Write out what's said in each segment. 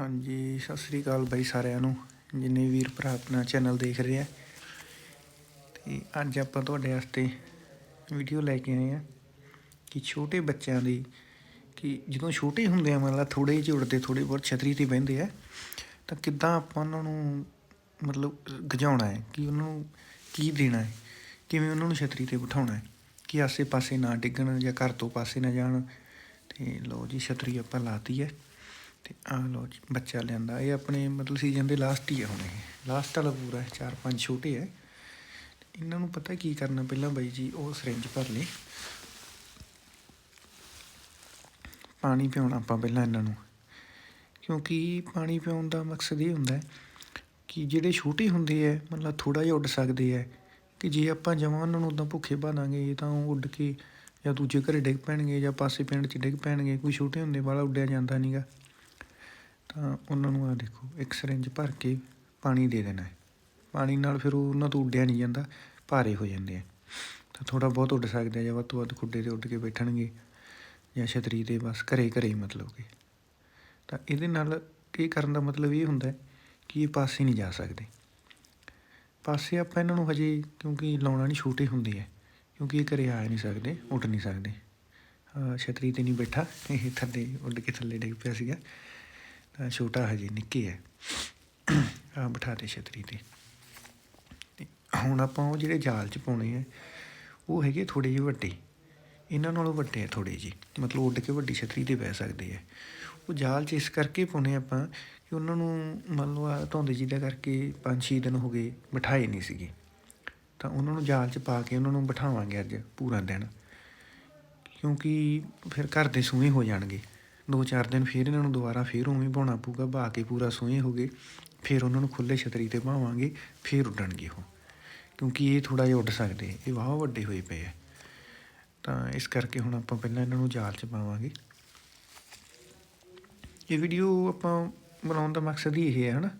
ਹਾਂਜੀ, ਸਤਿ ਸ੍ਰੀ ਅਕਾਲ ਬਾਈ ਸਾਰਿਆਂ ਨੂੰ, ਜਿੰਨੇ ਵੀਰ ਭਰਾ ਆਪਣਾ ਚੈਨਲ ਦੇਖ ਰਹੇ ਆ। ਤੇ ਅੱਜ ਆਪਾਂ ਤੁਹਾਡੇ ਵਾਸਤੇ ਵੀਡੀਓ ਲੈ ਕੇ ਆਏ ਆ ਕਿ ਛੋਟੇ ਬੱਚਿਆਂ ਦੀ ਕਿ ਜਦੋਂ ਛੋਟੇ ਹੁੰਦੇ ਆ, ਮਤਲਬ ਥੋੜੇ ਜਿਹੇ ਉੜਦੇ ਥੋੜੇ ਬਹੁਤ ਛਤਰੀ ਤੇ ਬਹਿੰਦੇ ਆ, ਤਾਂ ਕਿੱਦਾਂ ਆਪਾਂ ਉਹਨਾਂ ਨੂੰ ਮਤਲਬ ਗਜਾਉਣਾ ਹੈ, ਕਿ ਉਹਨਾਂ ਨੂੰ ਕੀ ਦੇਣਾ ਹੈ, ਕਿਵੇਂ ਉਹਨਾਂ ਨੂੰ ਛਤਰੀ ਤੇ ਬਿਠਾਉਣਾ ਹੈ, ਕਿ ਆਸੇ-ਪਾਸੇ ਨਾ ਡਿੱਗਣ ਜਾਂ ਘਰ ਤੋਂ ਪਾਸੇ ਨਾ ਜਾਣ। ਤੇ ਲਓ ਜੀ, ਛਤਰੀ ਆਪਾਂ ਲਾਤੀ ਹੈ। ਤੇ ਆ ਲਓ ਜੀ, ਬੱਚਾ ਲਿਆਂਦਾ। ਇਹ ਆਪਣੇ ਮਤਲਬ ਸੀਜ਼ਨ ਦੇ ਲਾਸਟ ਹੀ ਹੈ ਹੁਣ ਇਹ। ਲਾਸਟ ਵਾਲਾ ਪੂਰਾ ਹੈ, ਚਾਰ ਪੰਜ ਛੋਟੇ ਹੈ ਇਹਨਾਂ ਨੂੰ ਪਤਾ ਕੀ ਕਰਨਾ ਪਹਿਲਾਂ ਬਾਈ ਜੀ, ਉਹ ਸਿਰਿੰਜ ਭਰ ਲਈ ਪਾਣੀ ਪਿਆਉਣਾ ਆਪਾਂ ਪਹਿਲਾਂ ਇਹਨਾਂ ਨੂੰ। ਕਿਉਂਕਿ ਪਾਣੀ ਪਿਆਉਣ ਦਾ ਮਕਸਦ ਇਹ ਹੁੰਦਾ ਕਿ ਜਿਹੜੇ ਛੋਟੇ ਹੁੰਦੇ ਹੈ ਮਤਲਬ ਥੋੜਾ ਜਿਹਾ ਉੱਡ ਸਕਦੇ ਹੈ ਕਿ ਜੇ ਆਪਾਂ ਜਮਾਂ ਉਹਨਾਂ ਨੂੰ ਉਦਾਂ ਭੁੱਖੇ ਬਾਨਾਂਗੇ ਤਾਂ ਉਹ ਉੱਡ ਕੇ ਜਾਂ ਦੂਜੇ ਘਰੇ ਡਿੱਗ ਪੈਣਗੇ ਜਾਂ ਪਾਸੇ ਪਿੰਡ 'ਚ ਡਿੱਗ ਪੈਣਗੇ। ਕੋਈ ਛੋਟੇ ਹੁੰਦੇ ਵਾਲਾ ਉੱਡਿਆ ਜਾਂਦਾ ਨਹੀਂਗਾ ਤਾਂ ਉਹਨਾਂ ਨੂੰ ਆ ਦੇਖੋ, ਇੱਕ ਸਰਿੰਜ ਭਰ ਕੇ ਪਾਣੀ ਦੇ ਦੇਣਾ ਹੈ। ਪਾਣੀ ਨਾਲ ਫਿਰ ਉਹਨਾਂ ਤੋਂ ਉੱਡਿਆ ਨਹੀਂ ਜਾਂਦਾ, ਭਾਰੇ ਹੋ ਜਾਂਦੇ ਆ। ਤਾਂ ਥੋੜਾ ਬਹੁਤ ਉੱਡ ਸਕਦੇ ਆ ਜਾਂ ਵੱਧ ਤੋਂ ਵੱਧ ਖੁੱਡੇ ਤੇ ਉੱਡ ਕੇ ਬੈਠਣਗੇ ਜਾਂ ਛਤਰੀ ਤੇ ਬਸ ਘਰੇ ਘਰੇ ਹੀ ਮਤਲਬ ਕਿ। ਤਾਂ ਇਹਦੇ ਨਾਲ ਕੀ ਕਰਨ ਦਾ ਮਤਲਬ ਇਹ ਹੁੰਦਾ ਹੈ ਕਿ ਇਹ ਪਾਸੇ ਨਹੀਂ ਜਾ ਸਕਦੇ। ਪਾਸੇ ਆਪਾਂ ਇਹਨਾਂ ਨੂੰ ਹਜੇ ਕਿਉਂਕਿ ਲਾਉਣਾ ਨਹੀਂ, ਛੋਟੇ ਹੁੰਦੇ ਆ, ਕਿਉਂਕਿ ਇਹ ਘਰੇ ਆ ਨਹੀਂ ਸਕਦੇ, ਉੱਡ ਨਹੀਂ ਸਕਦੇ। ਛਤਰੀ ਤੇ ਨਹੀਂ ਬੈਠਾ, ਇਹ ਥੱਲੇ ਉੱਡ ਕੇ ਥੱਲੇ ਡਿੱਗ ਪਿਆ ਸੀਗਾ। ਤਾਂ ਛੋਟਾ ਹਜੇ ਨਿੱਕੇ ਹੈ। ਆ ਬਿਠਾ ਦੇ ਛਤਰੀ ਤੇ। ਤੇ ਹੁਣ ਆਪਾਂ ਉਹ ਜਿਹੜੇ ਜਾਲ 'ਚ ਪਾਉਣੇ ਆ, ਉਹ ਹੈਗੇ ਥੋੜੇ ਜਿਹੇ ਵੱਡੇ। ਇਹਨਾਂ ਨਾਲੋਂ ਵੱਡੇ ਆ ਥੋੜੇ ਜਿਹੇ। ਮਤਲਬ ਉੱਡ ਕੇ ਵੱਡੀ ਛਤਰੀ ਤੇ ਬਹਿ ਸਕਦੇ ਆ। ਉਹ ਜਾਲ 'ਚ ਇਸ ਕਰਕੇ ਪਾਉਣੇ ਆਪਾਂ ਕਿ ਉਹਨਾਂ ਨੂੰ ਮੰਨ ਲਓ ਆ ਧੁੰਦ ਜੀ ਦਾ ਕਰਕੇ 5-6 ਦਿਨ ਹੋ ਗਏ ਬਿਠਾਏ ਨਹੀਂ ਸੀਗੇ। ਤਾਂ ਉਹਨਾਂ ਨੂੰ ਜਾਲ 'ਚ ਪਾ ਕੇ ਉਹਨਾਂ ਨੂੰ ਬਿਠਾਵਾਂਗੇ ਅੱਜ ਪੂਰਾ ਦਿਨ। ਕਿਉਂਕਿ ਫਿਰ ਘਰ ਦੇ ਸੂਹੇ ਹੋ ਜਾਣਗੇ। ਦੋ ਚਾਰ ਦਿਨ ਫਿਰ ਇਹਨਾਂ ਨੂੰ ਦੁਬਾਰਾ ਫਿਰ ਉਵੇਂ ਬਹਾਉਣਾ ਪਊਗਾ ਬਹਾ ਕੇ ਪੂਰਾ ਸੂਹੇ ਹੋ ਗਏ। ਫਿਰ ਉਹਨਾਂ ਨੂੰ ਖੁੱਲੇ ਛਤਰੀ ਤੇ ਬਾਵਾਂਗੇ ਫਿਰ ਉੱਡਣਗੇ ਉਹ। ਕਿਉਂਕਿ ਇਹ ਥੋੜਾ ਜਿਹਾ ਉੱਡ ਸਕਦੇ ਇਹ ਵਾਹ ਵੱਡੇ ਹੋਏ ਪਏ ਆ। ਤਾਂ ਇਸ ਕਰਕੇ ਹੁਣ ਆਪਾਂ ਪਹਿਲਾਂ ਇਹਨਾਂ ਨੂੰ ਜਾਲ 'ਚ ਪਾਵਾਂਗੇ। ਇਹ ਵੀਡੀਓ ਆਪਾਂ ਬਣਾਉਣ ਦਾ ਮਕਸਦ ਹੀ ਇਹ ਹੈ, ਹਨਾ,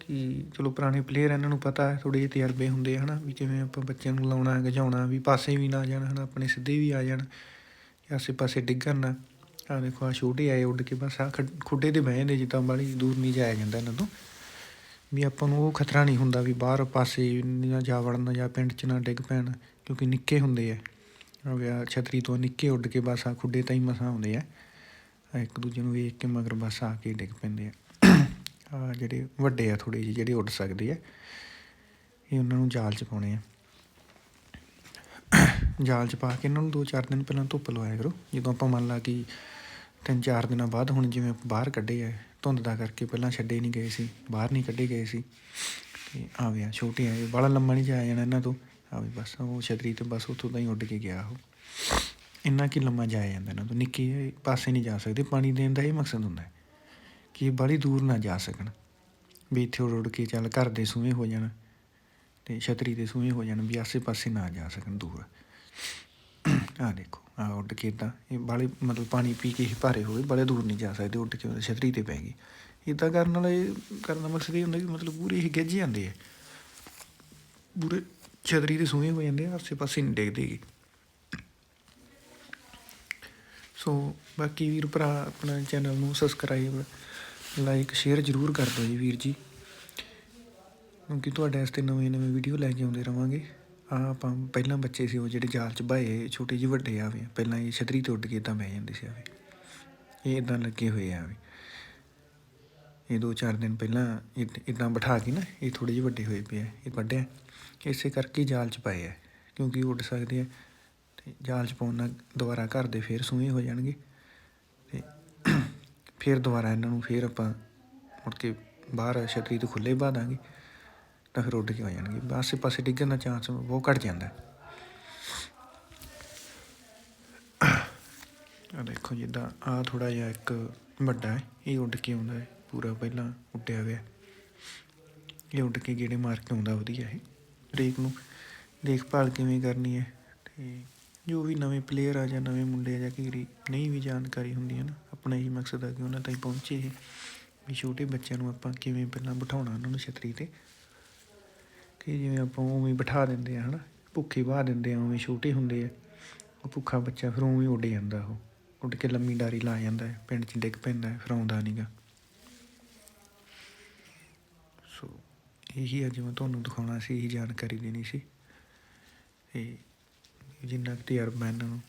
ਕਿ ਚਲੋ ਪੁਰਾਣੇ ਪਲੇਅਰ ਇਹਨਾਂ ਨੂੰ ਪਤਾ ਹੈ ਥੋੜੇ ਜਿਹੇ ਤਜਰਬੇ ਹੁੰਦੇ ਹਨਾ, ਵੀ ਕਿਵੇਂ ਆਪਾਂ ਬੱਚਿਆਂ ਨੂੰ ਲਾਉਣਾ, ਗਜਾਉਣਾ, ਵੀ ਪਾਸੇ ਵੀ ਨਾ ਜਾਣ, ਹਨਾ, ਆਪਣੇ ਸਿੱਧੇ ਵੀ ਆ ਜਾਣ ਆਸੇ ਪਾਸੇ ਡਿੱਗਣ ਨਾ ਆ ਦੇਖੋ ਆ ਛੋਟੇ ਆਏ ਉੱਡ ਕੇ ਬਸ ਆ ਖੁੱਡੇ ਤੇ ਬਹਿ ਜਾਂਦੇ, ਜਿੱਦਾਂ ਬਾਹਲੀ ਦੂਰ ਨਹੀਂ ਜਾਇਆ ਜਾਂਦਾ ਇਹਨਾਂ ਤੋਂ। ਵੀ ਆਪਾਂ ਨੂੰ ਉਹ ਖਤਰਾ ਨਹੀਂ ਹੁੰਦਾ ਵੀ ਬਾਹਰ ਪਾਸੇ ਨਾ ਜਾ ਵੜਨ ਜਾਂ ਪਿੰਡ 'ਚ ਨਾ ਡਿੱਗ ਪੈਣ, ਕਿਉਂਕਿ ਨਿੱਕੇ ਹੁੰਦੇ ਆ। ਆ ਵਿਆ ਛਤਰੀ ਤੋਂ ਨਿੱਕੇ ਉੱਡ ਕੇ ਬਸ ਆ ਖੁੱਡੇ ਤਾਂ ਹੀ ਮਸਾਂ ਆਉਂਦੇ ਆ। ਇੱਕ ਦੂਜੇ ਨੂੰ ਵੇਖ ਕੇ ਮਗਰ ਬਸ ਆ ਕੇ ਡਿੱਗ ਪੈਂਦੇ ਆ। ਆ ਜਿਹੜੇ ਵੱਡੇ ਆ ਥੋੜੇ ਜਿਹੇ, ਜਿਹੜੇ ਉੱਡ ਸਕਦੇ ਆ, ਇਹ ਉਹਨਾਂ ਨੂੰ ਜਾਲ 'ਚ ਪਾਉਣੇ ਆ। ਜਾਲ 'ਚ ਪਾ ਕੇ ਇਹਨਾਂ ਨੂੰ ਦੋ ਚਾਰ ਦਿਨ ਪਹਿਲਾਂ ਧੁੱਪ ਲਵਾਇਆ ਕਰੋ। ਜਦੋਂ ਆਪਾਂ ਮੰਨ ਲਾ ਕਿ ਤਿੰਨ ਚਾਰ ਦਿਨਾਂ ਬਾਅਦ ਹੁਣ ਜਿਵੇਂ ਬਾਹਰ ਕੱਢੇ ਆ, ਧੁੰਦ ਦਾ ਕਰਕੇ ਪਹਿਲਾਂ ਛੱਡੇ ਨਹੀਂ ਗਏ ਸੀ, ਬਾਹਰ ਨਹੀਂ ਕੱਢੇ ਗਏ ਸੀ। ਤੇ ਆ ਵਿਆ ਛੋਟੇ ਆ, ਇਹ ਬੜਾ ਲੰਮਾ ਨਹੀਂ ਜਾਇਆ ਜਾਣਾ ਇਹਨਾਂ ਤੋਂ। ਆ ਵੀ ਬਸ ਉਹ ਛਤਰੀ ਤੇ ਬਸ ਉੱਥੋਂ ਤਾਂ ਹੀ ਉੱਡ ਕੇ ਗਿਆ ਉਹ। ਇੰਨਾ ਕਿ ਲੰਮਾ ਜਾਇਆ ਜਾਂਦਾ ਇਹਨਾਂ ਤੋਂ? ਨਿੱਕੇ ਪਾਸੇ ਨਹੀਂ ਜਾ ਸਕਦੇ, ਪਾਣੀ ਦੇਣ ਦਾ ਇਹ ਮਕਸਦ ਹੁੰਦਾ ਹੈ ਕਿ ਇਹ ਬੜੀ ਦੂਰ ਨਾ ਜਾ ਸਕਣ। ਵੀ ਇੱਥੇ ਉੱਡ ਕੇ ਚੱਲ ਘਰ ਦੇ ਸੂਹੇ ਹੋ ਜਾਣ ਤੇ ਛਤਰੀ ਦੇ ਸੂਹੇ ਹੋ ਜਾਣ, ਵੀ ਆਸੇ ਪਾਸੇ ਨਾ ਜਾ ਸਕਣ ਦੂਰ। ਆ ਦੇਖੋ। ਉੱਡ ਕੇ ਇੱਦਾਂ ਇਹ ਬਾਲੇ ਮਤਲਬ ਪਾਣੀ ਪੀ ਕੇ ਹੀ ਭਾਰੇ ਹੋਏ ਬੜੇ ਦੂਰ ਨਹੀਂ ਜਾ ਸਕਦੇ, ਉੱਡ ਕੇ ਛਤਰੀ ਤੇ ਪੈ ਗਈ ਇਦਾਂ ਕਰਨ ਨਾਲ ਇਹ ਕਰਨ ਦਾ ਮਕਸਦ ਇਹ ਹੁੰਦਾ ਕਿ ਮਤਲਬ ਪੂਰੇ ਹੀ ਗਿੱਜ ਜਾਂਦੇ ਆ। ਪੂਰੇ ਛਤਰੀ ਦੇ ਸੂਹੇ ਹੋ ਜਾਂਦੇ ਆ, ਆਸੇ ਪਾਸੇ ਨਹੀਂ ਡਿੱਗਦੇ ਗੇ। ਸੋ ਬਾਕੀ ਵੀਰ ਭਰਾ, ਆਪਣਾ ਚੈਨਲ ਨੂੰ ਸਬਸਕ੍ਰਾਈਬ ਲਾਈਕ ਸ਼ੇਅਰ ਜ਼ਰੂਰ ਕਰ ਦਿਓ ਜੀ ਵੀਰ ਜੀ। ਕਿਉਂਕਿ ਤੁਹਾਡੇ ਵਾਸਤੇ ਨਵੇਂ ਨਵੇਂ ਵੀਡੀਓ ਲੈ ਕੇ ਆਉਂਦੇ ਰਵਾਂਗੇ। ਆ ਆਪਾਂ ਪਹਿਲਾਂ ਬੱਚੇ ਸੀ ਉਹ ਜਿਹੜੇ ਜਾਲ 'ਚ ਬਾਏ ਛੋਟੇ ਜਿਹੇ ਵੱਡੇ ਆਵੇ। ਪਹਿਲਾਂ ਇਹ ਛਤਰੀ ਤੋਂ ਉੱਡ ਕੇ ਤਾਂ ਬਹਿ ਜਾਂਦੇ ਸੀ ਆਵੇ। ਇਹ ਇਦਾਂ ਲੱਗੇ ਹੋਏ ਆਵੇ। ਇਹ ਦੋ ਚਾਰ ਦਿਨ ਪਹਿਲਾਂ ਇਦਾਂ ਬਿਠਾ ਕੇ ਨਾ, ਇਹ ਥੋੜੇ ਜਿਹੇ ਵੱਡੇ ਹੋਏ ਪਏ ਆ, ਇਹ ਵੱਡੇ ਇਸੇ ਕਰਕੇ ਜਾਲ 'ਚ ਪਾਏ ਆ, ਕਿਉਂਕਿ ਉੱਡ ਸਕਦੇ ਆ। ਤੇ ਜਾਲ 'ਚ ਪਾਉਣ ਨਾਲ ਦੁਬਾਰਾ ਘਰ ਦੇ ਫੇਰ ਸੂਏ ਹੋ ਜਾਣਗੇ। ਤੇ ਫਿਰ ਦੁਬਾਰਾ ਇਹਨਾਂ ਨੂੰ ਫੇਰ ਆਪਾਂ ਮੁੜ ਕੇ ਬਾਹਰ ਛਤਰੀ ਤੋਂ ਖੁੱਲੇ ਪਾ ਦਾਂਗੇ ਤਾਂ ਫਿਰ ਉੱਡ ਕੇ ਆ ਜਾਣਗੇ। ਆਸੇ ਪਾਸੇ ਡਿੱਗਣ ਦਾ ਚਾਂਸ ਬਹੁਤ ਘਟ ਜਾਂਦਾ। ਆ ਦੇਖੋ ਜਿੱਦਾਂ ਆ ਥੋੜਾ ਜਿਹਾ ਇੱਕ ਵੱਡਾ ਹੈ। ਇਹ ਉੱਡ ਕੇ ਆਉਂਦਾ ਹੈ। ਪੂਰਾ ਪਹਿਲਾਂ ਉੱਡਿਆ ਹੋਇਆ। ਇਹ ਉੱਡ ਕੇ ਗੇੜੇ ਮਾਰ ਕੇ ਆਉਂਦਾ ਵਧੀਆ ਇਹ। ਹਰੇਕ ਨੂੰ ਦੇਖਭਾਲ ਕਿਵੇਂ ਕਰਨੀ ਹੈ ਤੇ ਜੋ ਵੀ ਨਵੇਂ ਪਲੇਅਰ ਆ ਜਾਂ ਨਵੇਂ ਮੁੰਡੇ ਆ ਜਾਂ ਕੀ ਨਹੀਂ ਵੀ ਜਾਣਕਾਰੀ ਹੁੰਦੀ ਹੈ ਨਾ, ਆਪਣਾ ਹੀ ਮਕਸਦ ਆ ਕਿ ਉਹਨਾਂ ਤਾਈਂ ਪਹੁੰਚੇ ਇਹ। ਵੀ ਛੋਟੇ ਬੱਚਿਆਂ ਨੂੰ ਆਪਾਂ ਕਿਵੇਂ ਪਹਿਲਾਂ ਬਿਠਾਉਣਾ, ਉਹਨਾਂ ਨੂੰ ਛਤਰੀ ਤੇ ਕਿ ਜਿਵੇਂ ਆਪਾਂ ਉਵੇਂ ਬਿਠਾ ਦਿੰਦੇ ਆ, ਹਨਾ? ਭੁੱਖੇ ਬਾਹ ਦਿੰਦੇ ਆ, ਉਵੇਂ ਛੋਟੇ ਹੁੰਦੇ ਆ। ਉਹ ਭੁੱਖਾ ਬੱਚਾ ਫਿਰ ਉਵੇਂ ਉੱਡ ਜਾਂਦਾ ਉਹ। ਉੱਡ ਕੇ ਲੰਮੀ ਡਾਰੀ ਲਾ ਜਾਂਦਾ ਹੈ, ਪਿੰਡ 'ਚ ਡਿੱਗ ਪੈਂਦਾ ਹੈ ਫਿਰ ਆਉਂਦਾ ਨਹੀਂਗਾ ਇਹੀ ਅੱਜ ਮੈਂ ਤੁਹਾਨੂੰ ਦਿਖਾਉਣਾ ਸੀ, ਇਹੀ ਜਾਣਕਾਰੀ ਦੇਣੀ ਸੀ। ਤੇ ਜਿੰਨਾ ਕੁ ਤਜਰਬਾ ਇਹਨਾਂ ਨੂੰ,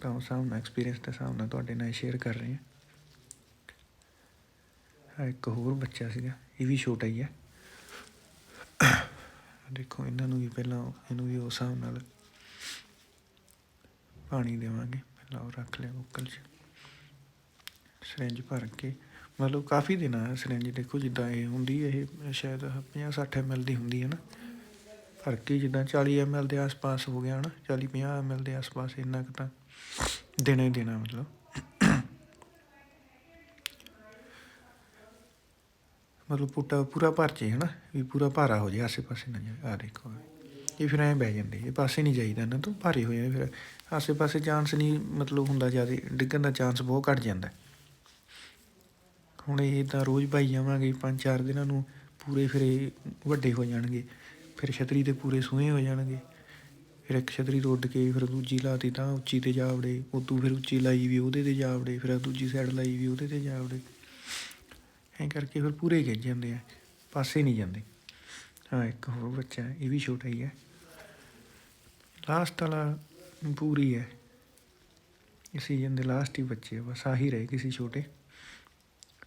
ਤਾਂ ਉਸ ਹਿਸਾਬ ਨਾਲ ਐਕਸਪੀਰੀਅੰਸ ਦੇ ਹਿਸਾਬ ਨਾਲ ਤੁਹਾਡੇ ਨਾਲ ਸ਼ੇਅਰ ਕਰ ਰਹੇ ਹਾਂ। ਇੱਕ ਹੋਰ ਬੱਚਾ ਸੀਗਾ, ਇਹ ਵੀ ਛੋਟਾ ਹੀ ਹੈ। ਦੇਖੋ, ਇਹਨਾਂ ਨੂੰ ਵੀ ਪਹਿਲਾਂ ਇਹਨੂੰ ਵੀ ਉਸ ਹਿਸਾਬ ਨਾਲ ਪਾਣੀ ਦੇਵਾਂਗੇ। ਪਹਿਲਾਂ ਉਹ ਰੱਖ ਲਿਆ ਬੁੱਕਲ 'ਚ। ਸਿਰੰਜ ਭਰ ਕੇ। ਮਤਲਬ ਕਾਫੀ ਦਿਨਾਂ ਹੈ ਸਿਰੰਜ, ਦੇਖੋ ਜਿੱਦਾਂ ਇਹ ਹੁੰਦੀ, ਇਹ ਸ਼ਾਇਦ 50 60 ml ਦੀ ਹੁੰਦੀ ਹੈ ਨਾ। ਭਰ ਕੇ ਜਿੱਦਾਂ 40 ml ਦੇ ਆਸ-ਪਾਸ ਹੋ ਗਿਆ ਨਾ 40 50 ml ਦੇ ਆਸ-ਪਾਸ ਇੰਨਾ ਕੁ ਤਾਂ ਦੇਣਾ ਹੀ ਦੇਣਾ ਮਤਲਬ। ਮਤਲਬ ਪੁੱਟਾ ਪੂਰਾ ਭਰ ਜੇ, ਹਨਾ? ਵੀ ਪੂਰਾ ਭਾਰਾ ਹੋ ਜੇ, ਆਸੇ-ਪਾਸੇ ਨਾ ਜਾਏ ਆ ਦੇਖੋ। ਇਹ ਫਿਰ ਐਂ ਬਹਿ ਜਾਂਦੇ, ਇਹ ਪਾਸੇ ਨਹੀਂ ਜਾਈਦਾ, ਇਹਨਾਂ ਤੋਂ ਭਾਰੇ ਹੋ ਜਾਂਦੇ ਫਿਰ। ਆਸੇ-ਪਾਸੇ ਚਾਂਸ ਨਹੀਂ, ਮਤਲਬ ਹੁੰਦਾ ਜ਼ਿਆਦਾ, ਡਿੱਗਣ ਦਾ ਚਾਂਸ ਬਹੁਤ ਘਟ ਜਾਂਦਾ। ਹੁਣ ਇਹ ਤਾਂ ਰੋਜ਼ ਪਾਈ ਜਾਵਾਂਗੇ ਪੰਜ ਚਾਰ ਦਿਨਾਂ ਨੂੰ ਪੂਰੇ ਫਿਰ ਇਹ ਵੱਡੇ ਹੋ ਜਾਣਗੇ। ਫਿਰ ਛਤਰੀ ਤੇ ਪੂਰੇ ਸੂਹੇ ਹੋ ਜਾਣਗੇ। ਫਿਰ ਇੱਕ ਛਤਰੀ ਤੋਂ ਉੱਡ ਕੇ ਫਿਰ ਦੂਜੀ ਲਾਤੀ ਤਾਂ ਉੱਚੀ ਤੇ ਜਾ ਵੜੇ। ਉਦੋਂ ਫਿਰ ਉੱਚੀ ਲਾਈ ਵੀ ਉਹਦੇ ਤੇ ਜਾ ਵੜੇ, ਫਿਰ ਦੂਜੀ ਸਾਈਡ ਲਾਈ ਵੀ ਉਹਦੇ ਤੇ ਜਾ ਵੜੇ। ਐਂ ਕਰਕੇ ਫਿਰ ਪੂਰੇ ਖਿੱਚ ਜਾਂਦੇ ਆ ਪਾਸੇ ਨਹੀਂ ਜਾਂਦੇ। ਹਾਂ ਇੱਕ ਹੋਰ ਬੱਚਾ ਹੈ, ਇਹ ਵੀ ਛੋਟਾ ਹੀ ਹੈ। ਲਾਸਟ ਵਾਲਾ ਪੂਰੀ ਹੈ। ਇਸ ਸੀਜ਼ਨ ਦੇ ਲਾਸਟ ਹੀ ਬੱਚੇ ਆ, ਬਸ ਆਹੀ ਰਹੇ ਕਿਸੇ ਛੋਟੇ।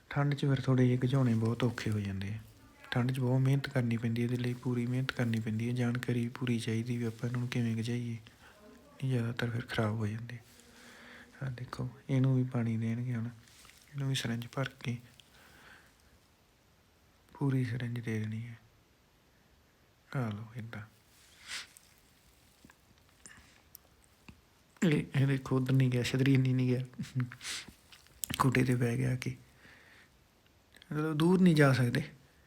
ਠੰਡ 'ਚ ਫਿਰ ਥੋੜੇ ਜਿਹੇ ਗਜਾਉਣੇ ਬਹੁਤ ਔਖੇ ਹੋ ਜਾਂਦੇ ਆ। ਠੰਡ 'ਚ ਬਹੁਤ ਮਿਹਨਤ ਕਰਨੀ ਪੈਂਦੀ ਹੈ ਇਹਦੇ ਲਈ ਪੂਰੀ ਮਿਹਨਤ ਕਰਨੀ ਪੈਂਦੀ ਹੈ ਜਾਣਕਾਰੀ ਪੂਰੀ ਚਾਹੀਦੀ ਵੀ ਆਪਾਂ ਇਹਨਾਂ ਨੂੰ ਕਿਵੇਂ ਗਜਾਈਏ ਨਹੀਂ ਜ਼ਿਆਦਾਤਰ ਫਿਰ ਖਰਾਬ ਹੋ ਜਾਂਦੇ ਆ। ਦੇਖੋ ਇਹਨੂੰ ਵੀ ਪਾਣੀ ਦੇਣਗੇ ਹੁਣ ਇਹਨੂੰ ਵੀ ਸਿਰੰਜ ਭਰ ਕੇ। ਪੂਰੀ ਸਿਰੰਜ ਦੇ ਦੇਣੀ ਹੈ। ਆ ਲਓ ਇੱਦਾਂ ਇਹ ਇਹ ਦੇਖੋ ਉਧਰ ਨਹੀਂ ਗਿਆ ਛਤਰੀ ਨਹੀਂ ਨਹੀਂ ਗਿਆ। ਕੋਟੇ ਤੇ ਬਹਿ ਗਿਆ ਕਿ ਮਤਲਬ ਦੂਰ ਨਹੀਂ ਜਾ ਸਕਦੇ।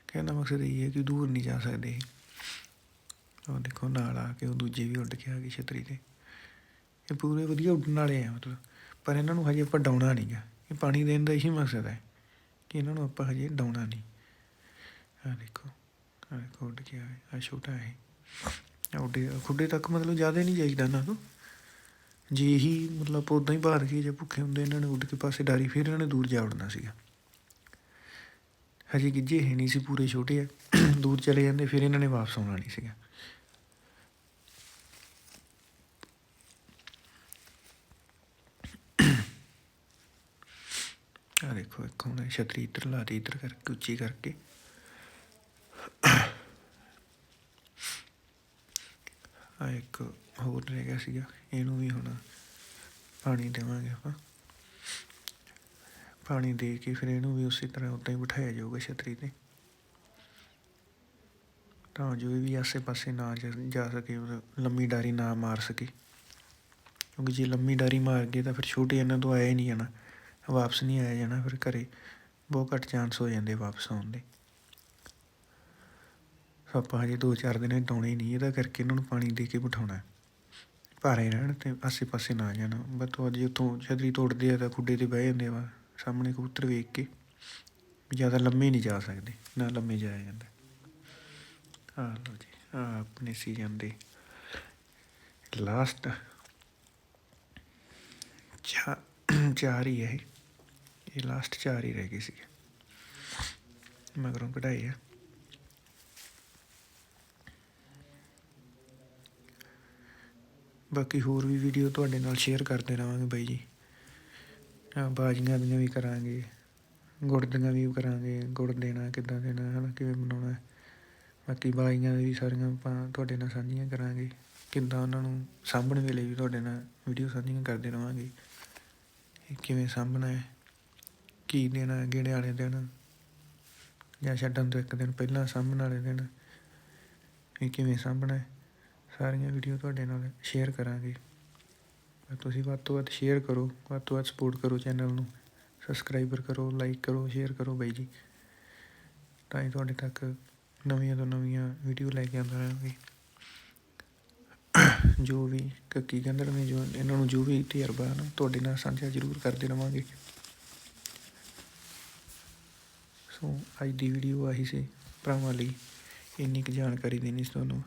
ਕਹਿਣ ਦਾ ਮਕਸਦ ਇਹ ਹੈ ਕਿ ਦੂਰ ਨਹੀਂ ਜਾ ਸਕਦੇ ਉਹ ਦੇਖੋ ਨਾਲ ਆ ਕੇ ਉਹ ਦੂਜੇ ਵੀ ਉੱਡ ਕੇ ਆ ਗਏ ਛਤਰੀ ਤੇ। ਇਹ ਪੂਰੇ ਵਧੀਆ ਉੱਡਣ ਵਾਲੇ ਆ ਮਤਲਬ। ਪਰ ਇਹਨਾਂ ਨੂੰ ਹਜੇ ਆਪਾਂ ਡਾਉਣਾ ਨਹੀਂਗਾ ਇਹ ਪਾਣੀ ਦੇਣ ਦਾ ਇਹੀ ਮਕਸਦ ਹੈ ਕਿ ਇਹਨਾਂ ਨੂੰ ਆਪਾਂ ਹਜੇ ਡਾਉਣਾ ਨਹੀਂ। ਆ ਦੇਖੋ ਆ ਦੇਖੋ ਉੱਡ ਕੇ ਆਏ ਆ ਛੋਟਾ ਹੈ ਉੱਡੇ, ਖੁੱਡੇ ਤੱਕ ਮਤਲਬ ਜ਼ਿਆਦਾ ਨਹੀਂ ਜਾਈਦਾ ਇਹਨਾਂ ਨੂੰ ਜੇ ਹੀ ਮਤਲਬ ਉਦਾਂ ਹੀ ਭਾਰ ਕੇ ਜੇ ਭੁੱਖੇ ਹੁੰਦੇ ਇਹਨਾਂ ਨੇ ਉੱਡ ਕੇ ਪਾਸੇ ਡਾਰੀ, ਫਿਰ ਇਹਨਾਂ ਨੇ ਦੂਰ ਜਾ ਉੜਨਾ ਸੀਗਾ। ਹਜੇ ਗਿੱਜੇ ਹੈ ਨਹੀਂ ਸੀ ਪੂਰੇ ਛੋਟੇ ਆ। ਦੂਰ ਚਲੇ ਜਾਂਦੇ, ਫਿਰ ਇਹਨਾਂ ਨੇ ਵਾਪਸ ਆਉਣਾ ਨਹੀਂ ਸੀਗਾ। ਆ ਦੇਖੋ, ਇੱਕ ਹੁਣ ਛਤਰੀ ਇੱਧਰ ਲਾ ਦੇ ਇੱਧਰ ਕਰਕੇ, ਉੱਚੀ ਕਰਕੇ ਆ ਇੱਕ ਹੋਰ ਰਹਿ ਗਿਆ ਸੀਗਾ, ਇਹਨੂੰ ਵੀ ਹੁਣ ਪਾਣੀ ਦੇਵਾਂਗੇ ਆਪਾਂ। ਪਾਣੀ ਦੇ ਕੇ ਫਿਰ ਇਹਨੂੰ ਵੀ ਉਸੇ ਤਰ੍ਹਾਂ ਉੱਦਾਂ ਹੀ ਬਿਠਾਇਆ ਜਾਊਗਾ ਛਤਰੀ ਤੇ। ਤਾਂ ਜੋ ਇਹ ਵੀ ਆਸੇ-ਪਾਸੇ ਨਾ ਜਾ ਜਾ ਸਕੇ ਲੰਮੀ ਡਾਰੀ ਨਾ ਮਾਰ ਸਕੇ। ਕਿਉਂਕਿ ਜੇ ਲੰਮੀ ਡਾਰੀ ਮਾਰ ਗਏ ਤਾਂ ਫਿਰ ਛੋਟੇ ਇਹਨਾਂ ਤੋਂ ਆਇਆ ਹੀ ਨਹੀਂ ਜਾਣਾ। ਵਾਪਸ ਨਹੀਂ ਆਇਆ ਜਾਣਾ, ਫਿਰ ਘਰੇ ਬਹੁਤ ਘੱਟ ਚਾਂਸ ਹੋ ਜਾਂਦੇ ਵਾਪਸ ਆਉਣ ਦੇ। ਆਪਾਂ ਹਜੇ ਦੋ ਚਾਰ ਦਿਨ ਡਾਉਣੇ ਨਹੀਂ, ਇਹਦਾ ਕਰਕੇ ਇਹਨਾਂ ਨੂੰ ਪਾਣੀ ਦੇ ਕੇ ਬਿਠਾਉਣਾ ਭਾਰੇ ਰਹਿਣ ਤੇ ਆਸੇ-ਪਾਸੇ ਨਾ ਜਾਣਾ। ਬਸ ਤੋਂ ਅੱਜ ਉੱਥੋਂ ਛਤਰੀ ਤੋੜਦੇ ਆ ਤਾਂ ਖੁੱਡੇ ਤੇ ਬਹਿ ਜਾਂਦੇ ਵਾ ਸਾਹਮਣੇ ਕਬੂਤਰ ਵੇਖ ਕੇ। ਜ਼ਿਆਦਾ ਲੰਮੇ ਨਹੀਂ ਜਾ ਸਕਦੇ, ਨਾ ਲੰਮੇ ਜਾਇਆ ਜਾਂਦਾ। ਆ ਲਓ ਜੀ ਆ ਆਪਣੇ ਸੀਜ਼ਨ ਦੇ ਲਾਸਟ ਚਾ ਚਾਰ ਹੀ ਹੈ ਇਹ। ਲਾਸਟ ਚਾਰ ਹੀ ਰਹਿ ਗਏ ਸੀਗੇ। ਮਗਰੋਂ ਕਢਾਈ ਆ। ਬਾਕੀ ਹੋਰ ਵੀ ਵੀਡੀਓ ਤੁਹਾਡੇ ਨਾਲ ਸ਼ੇਅਰ ਕਰਦੇ ਰਵਾਂਗੇ ਬਾਈ ਜੀ। ਆ ਬਾਜੀਆਂ ਦੀਆਂ ਵੀ ਕਰਾਂਗੇ ਗੁੜ ਦੀਆਂ ਵੀ ਕਰਾਂਗੇ, ਗੁੜ ਦੇਣਾ ਕਿੱਦਾਂ ਦੇਣਾ, ਹਨਾ, ਕਿਵੇਂ ਬਣਾਉਣਾ ਬਾਕੀ ਬਾਜੀਆਂ ਦੀ ਵੀ ਸਾਰੀਆਂ ਆਪਾਂ ਤੁਹਾਡੇ ਨਾਲ ਸਾਂਝੀਆਂ ਕਰਾਂਗੇ। ਕਿੱਦਾਂ ਉਹਨਾਂ ਨੂੰ ਸਾਂਭਣ ਵੇਲੇ ਵੀ ਤੁਹਾਡੇ ਨਾਲ ਵੀਡੀਓ ਸਾਂਝੀਆਂ ਕਰਦੇ ਰਵਾਂਗੇ ਕਿਵੇਂ ਸਾਂਭਣਾ ਹੈ, ਕੀ ਦੇਣਾ ਹੈ ਗੇੜੇ ਵਾਲੇ ਦਿਨ। ਜਾਂ ਛੱਡਣ ਤੋਂ ਇੱਕ ਦਿਨ ਪਹਿਲਾਂ ਸਾਂਭਣ ਵਾਲੇ ਦਿਨ। ਇਹ ਕਿਵੇਂ ਸਾਂਭਣਾ ਹੈ। ਸਾਰੀਆਂ ਵੀਡੀਓ ਤੁਹਾਡੇ ਨਾਲ ਸ਼ੇਅਰ ਕਰਾਂਗੇ। ਤੁਸੀਂ ਵੱਧ ਤੋਂ ਵੱਧ ਸ਼ੇਅਰ ਕਰੋ, ਵੱਧ ਤੋਂ ਵੱਧ ਸਪੋਰਟ ਕਰੋ ਚੈਨਲ ਨੂੰ। ਸਬਸਕ੍ਰਾਈਬਰ ਕਰੋ ਲਾਈਕ ਕਰੋ ਸ਼ੇਅਰ ਕਰੋ ਬਾਈ ਜੀ। ਤਾਂ ਹੀ ਤੁਹਾਡੇ ਤੱਕ ਨਵੀਆਂ ਤੋਂ ਨਵੀਆਂ ਵੀਡੀਓ ਲੈ ਕੇ ਆਉਂਦਾ ਰਹਾਂਗੇ। ਜੋ ਵੀ ਕੱਕੀ ਗੰਦਰ ਨੇ, ਜੋ ਇਹਨਾਂ ਨੂੰ ਜੋ ਵੀ ਤਜਰਬਾ ਹੈ ਨਾ, ਤੁਹਾਡੇ ਨਾਲ ਸਾਂਝਾ ਜ਼ਰੂਰ ਕਰਦੇ ਰਵਾਂਗੇ। ਸੋ ਅੱਜ ਦੀ ਵੀਡੀਓ ਆਹੀ ਸੀ, ਭਰਾਵਾਂ ਲਈ। ਇੰਨੀ ਕੁ ਜਾਣਕਾਰੀ ਦੇਣੀ ਸੀ ਤੁਹਾਨੂੰ।